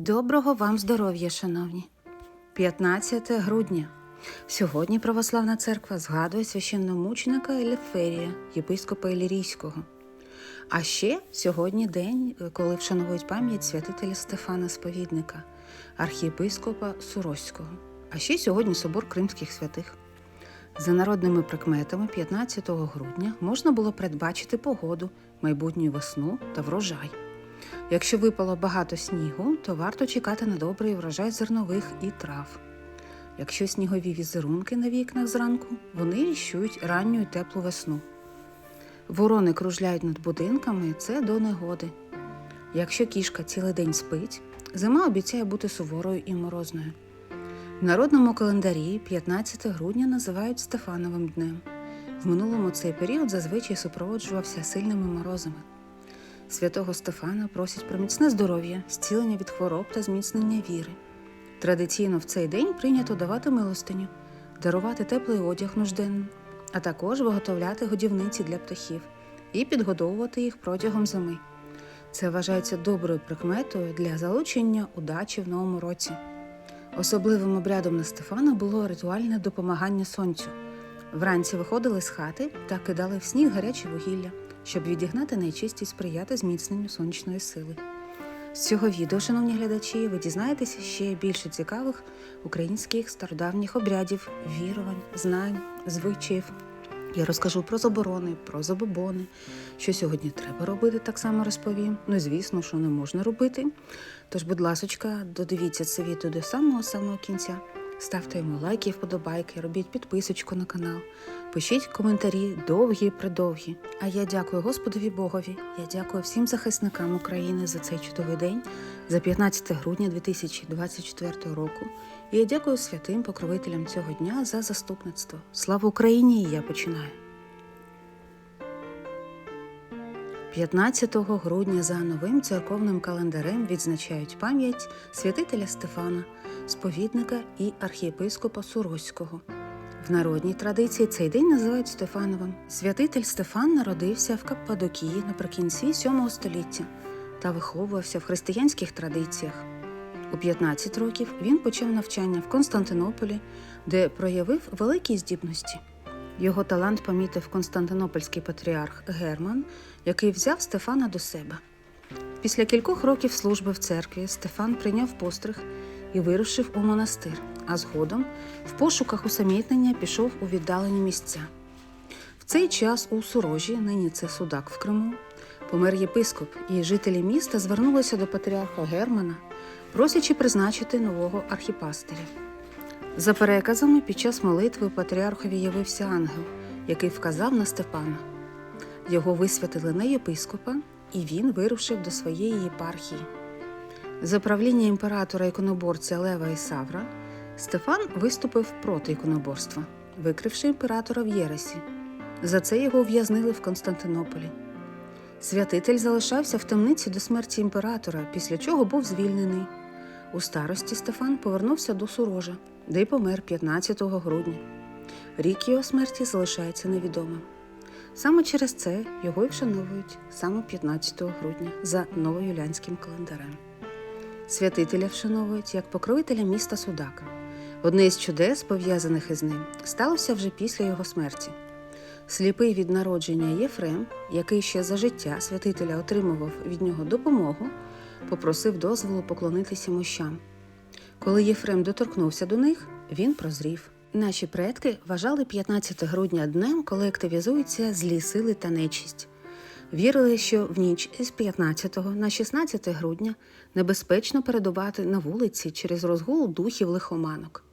Доброго вам здоров'я, шановні! 15 грудня. Сьогодні Православна церква згадує священномученика Елеферія, єпископа Ілірійського. А ще сьогодні день, коли вшановують пам'ять святителя Стефана Сповідника, архієпископа Суроського. А ще сьогодні собор Кримських святих. За народними прикметами 15 грудня можна було передбачити погоду, майбутню весну та врожай. Якщо випало багато снігу, то варто чекати на добрий врожай зернових і трав. Якщо снігові візерунки на вікнах зранку, вони віщують ранню і теплу весну. Ворони кружляють над будинками це до негоди. Якщо кішка цілий день спить, зима обіцяє бути суворою і морозною. В народному календарі 15 грудня називають Стефановим днем. В минулому цей період зазвичай супроводжувався сильними морозами. Святого Стефана просять про міцне здоров'я, зцілення від хвороб та зміцнення віри. Традиційно в цей день прийнято давати милостиню, дарувати теплий одяг нужденним, а також виготовляти годівниці для птахів і підгодовувати їх протягом зими. Це вважається доброю прикметою для залучення удачі в новому році. Особливим обрядом на Стефана було ритуальне допомагання сонцю. Вранці виходили з хати та кидали в сніг гаряче вугілля, щоб відігнати нечистість сприяти зміцненню сонячної сили. З цього відео, шановні глядачі, ви дізнаєтеся ще більше цікавих українських стародавніх обрядів, вірувань, знань, звичаїв. Я розкажу про заборони, про забобони, що сьогодні треба робити, так само розповім. Ну і звісно, що не можна робити. Тож, будь ласочка, додивіться це відео до самого самого кінця. Ставте йому лайки, вподобайки, робіть підписочку на канал, пишіть коментарі довгі, і придовгі. А я дякую Господові Богові. Я дякую всім захисникам України за цей чудовий день, за 15 грудня 2024 року. І я дякую святим покровителям цього дня за заступництво. Слава Україні! І я починаю. 15 грудня за новим церковним календарем відзначають пам'ять святителя Стефана, сповідника і архієпископа Суроського. В народній традиції цей день називають Стефановим. Святитель Стефан народився в Каппадокії наприкінці 7 століття та виховувався в християнських традиціях. У 15 років він почав навчання в Константинополі, де проявив великі здібності. Його талант помітив константинопольський патріарх Герман, який взяв Стефана до себе. Після кількох років служби в церкві Стефан прийняв постриг і вирушив у монастир, а згодом в пошуках усамітнення пішов у віддалені місця. В цей час у Сурожі, нині це Судак в Криму, помер єпископ, і жителі міста звернулися до патріарха Германа, просячи призначити нового архіпастиря. За переказами, під час молитви патріархові явився ангел, який вказав на Степана. Його висвятили на єпископа, і він вирушив до своєї єпархії. За правління імператора іконоборця Лева Ісавра Стефан виступив проти іконоборства, викривши імператора в Єресі. За це його ув'язнили в Константинополі. Святитель залишався в темниці до смерті імператора, після чого був звільнений. У старості Стефан повернувся до Сурожа, де й помер 15 грудня. Рік його смерті залишається невідомим. Саме через це його й вшановують саме 15 грудня за новоюлянським календарем. Святителя вшановують як покровителя міста Судака. Одне із чудес, пов'язаних із ним, сталося вже після його смерті. Сліпий від народження Єфрем, який ще за життя святителя отримував від нього допомогу, попросив дозволу поклонитися мощам. Коли Єфрем доторкнувся до них, він прозрів. Наші предки вважали 15 грудня днем, коли активізуються злі сили та нечість. Вірили, що в ніч із 15 на 16 грудня небезпечно передувати на вулиці через розгул духів лихоманок.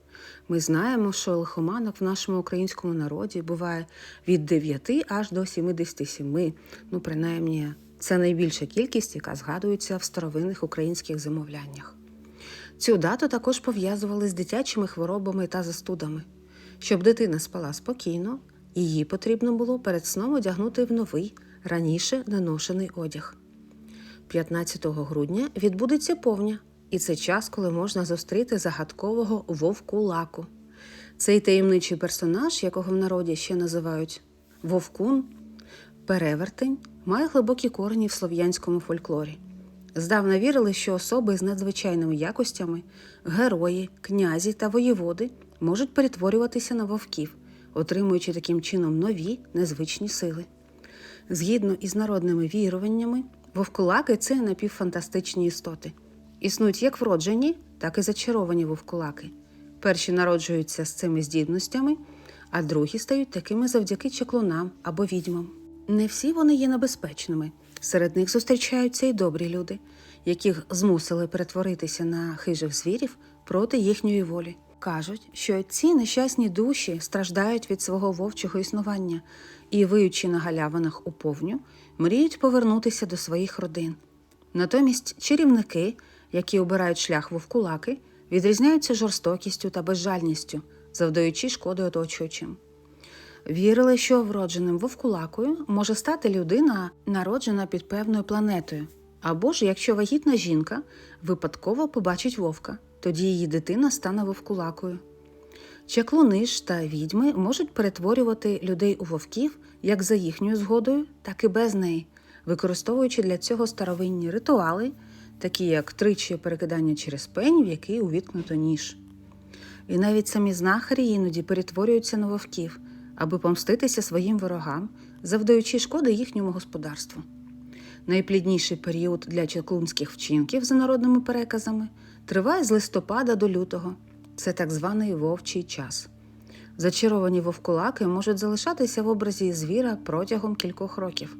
Ми знаємо, що лихоманок в нашому українському народі буває від 9 аж до 77, ну принаймні це найбільша кількість, яка згадується в старовинних українських замовляннях. Цю дату також пов'язували з дитячими хворобами та застудами. Щоб дитина спала спокійно, її потрібно було перед сном одягнути в новий, раніше неношений одяг. 15 грудня відбудеться повня, і це час, коли можна зустріти загадкового вовку лаку. Цей таємничий персонаж, якого в народі ще називають Вовкун, перевертень, має глибокі корені в слов'янському фольклорі. Здавна вірили, що особи з надзвичайними якостями, герої, князі та воєводи можуть перетворюватися на вовків, отримуючи таким чином нові незвичні сили. Згідно із народними віруваннями, вовкулаки це напівфантастичні істоти. Існують як вроджені, так і зачаровані вовкулаки. Перші народжуються з цими здібностями, а другі стають такими завдяки чаклунам або відьмам. Не всі вони є небезпечними. Серед них зустрічаються й добрі люди, яких змусили перетворитися на хижих звірів проти їхньої волі. Кажуть, що ці нещасні душі страждають від свого вовчого існування і, виючи на галявинах у повню, мріють повернутися до своїх родин. Натомість чарівники, які обирають шлях вовкулаки, відрізняються жорстокістю та безжальністю, завдаючи шкоди оточуючим. Вірили, що вродженим вовкулакою може стати людина, народжена під певною планетою, або ж якщо вагітна жінка випадково побачить вовка, тоді її дитина стане вовкулакою. Чаклуни ж та відьми можуть перетворювати людей у вовків як за їхньою згодою, так і без неї, використовуючи для цього старовинні ритуали, такі як тричі перекидання через пень, в який увіткнуто ніж. І навіть самі знахарі іноді перетворюються на вовків, аби помститися своїм ворогам, завдаючи шкоди їхньому господарству. Найплідніший період для чаклунських вчинків за народними переказами триває з листопада до лютого. Це так званий вовчий час. Зачаровані вовкулаки можуть залишатися в образі звіра протягом кількох років,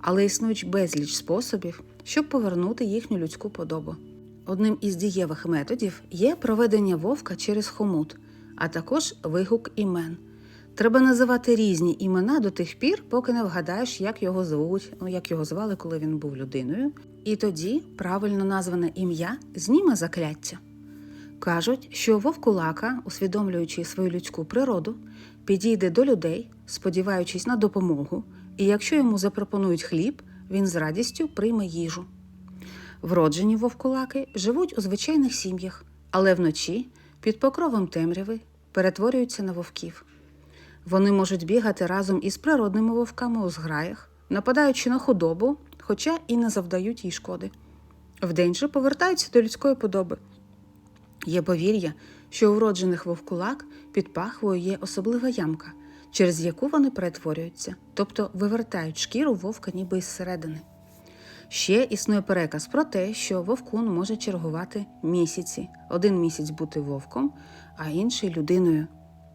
але існують безліч способів, щоб повернути їхню людську подобу. Одним із дієвих методів є проведення вовка через хомут, а також вигук імен. Треба називати різні імена до тих пір, поки не вгадаєш, як його звуть, ну як його звали, коли він був людиною, і тоді правильно назване ім'я зніме закляття. Кажуть, що вовкулака, усвідомлюючи свою людську природу, підійде до людей, сподіваючись на допомогу, і якщо йому запропонують хліб, він з радістю прийме їжу. Вроджені вовкулаки живуть у звичайних сім'ях, але вночі, під покровом темряви, перетворюються на вовків. Вони можуть бігати разом із природними вовками у зграях, нападаючи на худобу, хоча і не завдають їй шкоди. Вдень же повертаються до людської подоби. Є повір'я, що у вроджених вовкулак під пахвою є особлива ямка, через яку вони перетворюються, тобто вивертають шкіру вовка ніби із середини. Ще існує переказ про те, що вовкун може чергувати місяці, один місяць бути вовком, а інший людиною.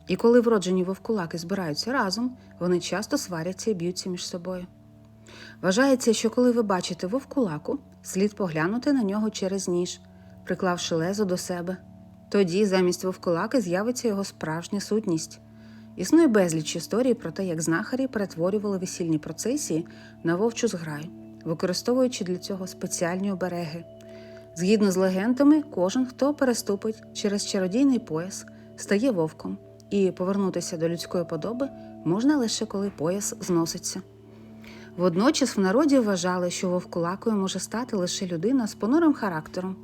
І коли вроджені вовкулаки збираються разом, вони часто сваряться і б'ються між собою. Вважається, що коли ви бачите вовкулаку, слід поглянути на нього через ніж, приклавши лезо до себе. Тоді замість вовкулаки з'явиться його справжня сутність. Існує безліч історій про те, як знахарі перетворювали весільні процесії на вовчу зграю, використовуючи для цього спеціальні обереги. Згідно з легендами, кожен, хто переступить через чародійний пояс, стає вовком, і повернутися до людської подоби можна лише коли пояс зноситься. Водночас в народі вважали, що вовкулакою може стати лише людина з понурим характером,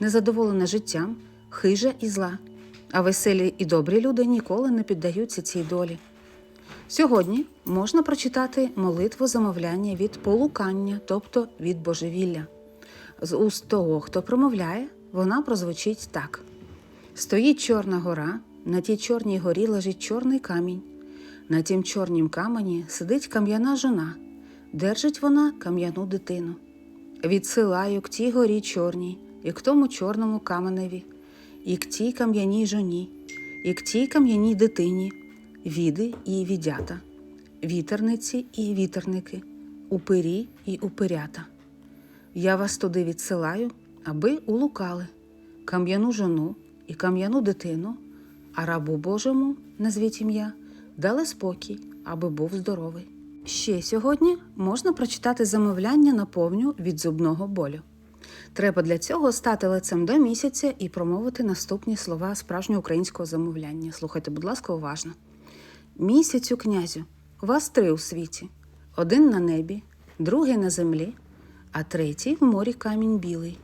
незадоволена життям, хижа і зла, а веселі і добрі люди ніколи не піддаються цій долі. Сьогодні можна прочитати молитву замовляння від полукання, тобто від божевілля. З уст того, хто промовляє, вона прозвучить так: Стоїть Чорна гора, на тій чорній горі лежить чорний камінь. На тім чорнім камені сидить кам'яна жона, держить вона кам'яну дитину. Відсилаю к тій горі чорній, і к тому чорному каменеві, і к тій кам'яній жоні, і к тій кам'яній дитині, віди і відята, вітерниці і вітерники, упирі і упирята. Я вас туди відсилаю, аби улукали кам'яну жону і кам'яну дитину, а рабу Божому, назвіть ім'я, дали спокій, аби був здоровий. Ще сьогодні можна прочитати замовляння на повню від зубного болю. Треба для цього стати лицем до місяця і промовити наступні слова справжнього українського замовляння. Слухайте, будь ласка, уважно. Місяцю князю, вас три у світі: один на небі, другий на землі, а третій в морі камінь білий.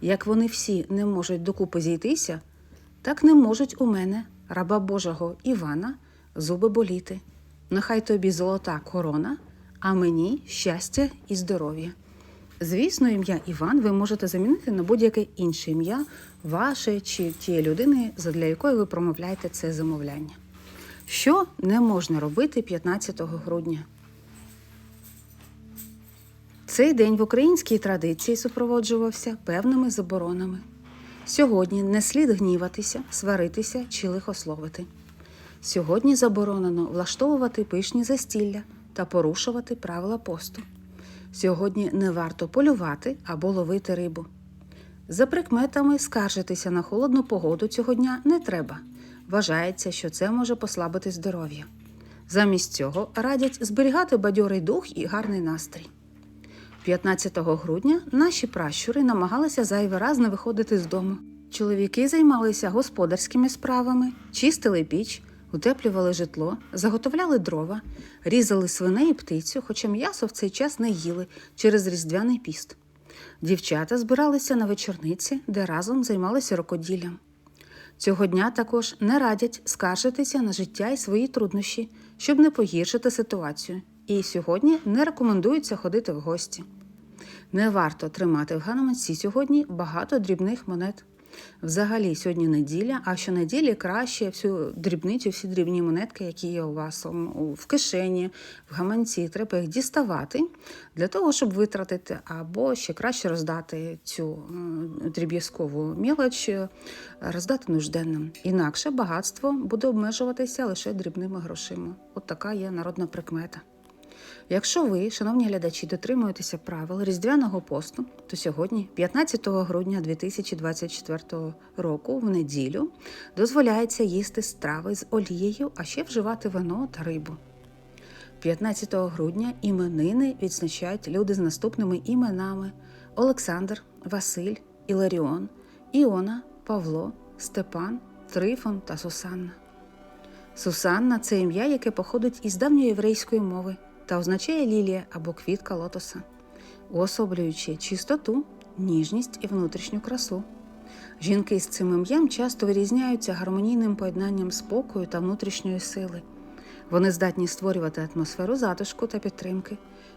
Як вони всі не можуть докупи зійтися, так не можуть у мене, раба Божого Івана, зуби боліти. Нехай тобі золота корона, а мені щастя і здоров'я. Звісно, ім'я Іван ви можете замінити на будь-яке інше ім'я ваше чи тієї людини, задля якої ви промовляєте це замовляння. Що не можна робити 15 грудня? Цей день в українській традиції супроводжувався певними заборонами. Сьогодні не слід гніватися, сваритися чи лихословити. Сьогодні заборонено влаштовувати пишні застілля та порушувати правила посту. Сьогодні не варто полювати або ловити рибу. За прикметами скаржитися на холодну погоду цього дня не треба. Вважається, що це може послабити здоров'я. Замість цього радять зберігати бадьорий дух і гарний настрій. 15 грудня наші пращури намагалися зайвий раз не виходити з дому. Чоловіки займалися господарськими справами, чистили піч, утеплювали житло, заготовляли дрова, різали свиней і птицю, хоча м'ясо в цей час не їли через різдвяний піст. Дівчата збиралися на вечорниці, де разом займалися рукоділлям. Цього дня також не радять скаржитися на життя і свої труднощі, щоб не погіршити ситуацію. І сьогодні не рекомендується ходити в гості. Не варто тримати в гаманці сьогодні багато дрібних монет. Взагалі, сьогодні неділя, а щонеділі краще всю дрібницю, всі дрібні монетки, які є у вас в кишені, в гаманці, треба їх діставати для того, щоб витратити, або ще краще роздати цю дріб'язкову мілоч, е, роздати нужденним. Інакше багатство буде обмежуватися лише дрібними грошима. От така є народна прикмета. Якщо ви, шановні глядачі, дотримуєтеся правил різдвяного посту, то сьогодні, 15 грудня 2024 року, в неділю, дозволяється їсти страви з олією, а ще вживати вино та рибу. 15 грудня іменини відзначають люди з наступними іменами: Олександр, Василь, Іларіон, Іона, Павло, Степан, Трифон та Сусанна. Сусанна це ім'я, яке походить із давньої єврейської мови та означає лілія або квітка лотоса, уособлюючи чистоту, ніжність і внутрішню красу. Жінки з цим ім'ям часто вирізняються гармонійним поєднанням спокою та внутрішньої сили. Вони здатні створювати атмосферу затишку та підтримки,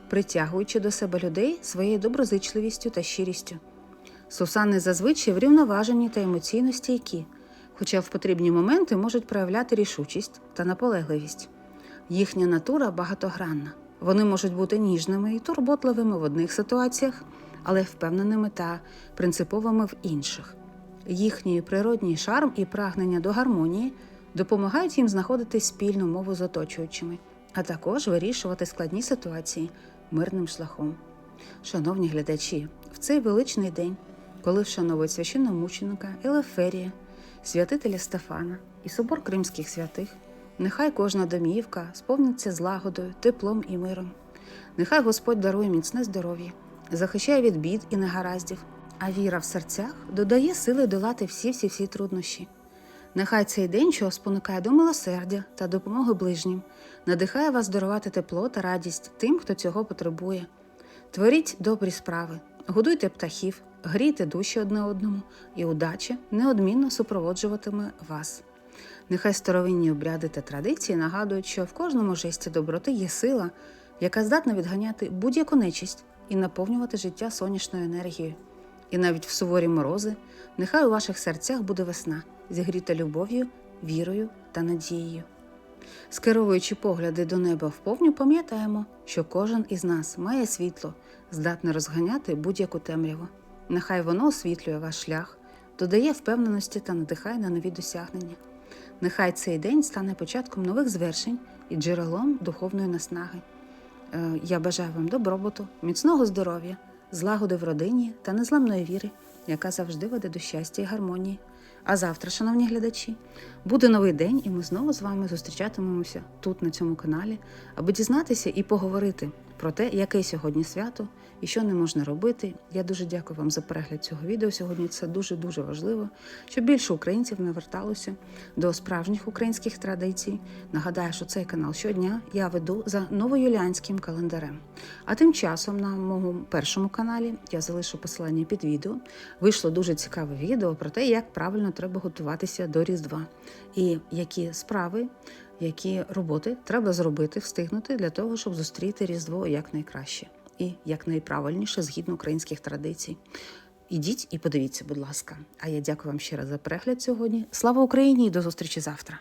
притягуючи до себе людей своєю доброзичливістю та щирістю. Сусани зазвичай врівноважені та емоційно стійкі, хоча в потрібні моменти можуть проявляти рішучість та наполегливість. Їхня натура багатогранна. Вони можуть бути ніжними і турботливими в одних ситуаціях, але впевненими та принциповими в інших. Їхній природній шарм і прагнення до гармонії допомагають їм знаходити спільну мову з оточуючими, а також вирішувати складні ситуації мирним шляхом. Шановні глядачі, в цей величний день, коли вшановують священномученика Елеферія, святителя Стефана і собор кримських святих, нехай кожна домівка сповниться злагодою, теплом і миром. Нехай Господь дарує міцне здоров'я, захищає від бід і негараздів, а віра в серцях додає сили долати всі-всі всі труднощі. Нехай цей день, що спонукає до милосердя та допомоги ближнім, надихає вас дарувати тепло та радість тим, хто цього потребує. Творіть добрі справи, годуйте птахів, грійте душі одне одному, і удача неодмінно супроводжуватиме вас. Нехай старовинні обряди та традиції нагадують, що в кожному жесті доброти є сила, яка здатна відганяти будь-яку нечисть і наповнювати життя сонячною енергією. І навіть в суворі морози, нехай у ваших серцях буде весна, зігріта любов'ю, вірою та надією. Скеровуючи погляди до неба вповню, пам'ятаємо, що кожен із нас має світло, здатне розганяти будь-яку темряву. Нехай воно освітлює ваш шлях, додає впевненості та надихає на нові досягнення. Нехай цей день стане початком нових звершень і джерелом духовної наснаги. Е, Я бажаю вам добробуту, міцного здоров'я, злагоди в родині та незламної віри, яка завжди веде до щастя і гармонії. А завтра, шановні глядачі, буде новий день, і ми знову з вами зустрічатимемося тут, на цьому каналі, аби дізнатися і поговорити про те, яке сьогодні свято і що не можна робити. Я дуже дякую вам за перегляд цього відео. Сьогодні це дуже дуже важливо, щоб більше українців не верталося до справжніх українських традицій. Нагадаю, що цей канал щодня я веду за новоюліанським календарем. А тим часом на моєму першому каналі я залишу посилання під відео. Вийшло дуже цікаве відео про те, як правильно треба готуватися до Різдва і які справи які роботи треба зробити, встигнути для того, щоб зустріти Різдво якнайкраще. і якнайправильніше згідно українських традицій. Ідіть і подивіться, будь ласка. А я дякую вам ще раз за перегляд сьогодні. Слава Україні і до зустрічі завтра!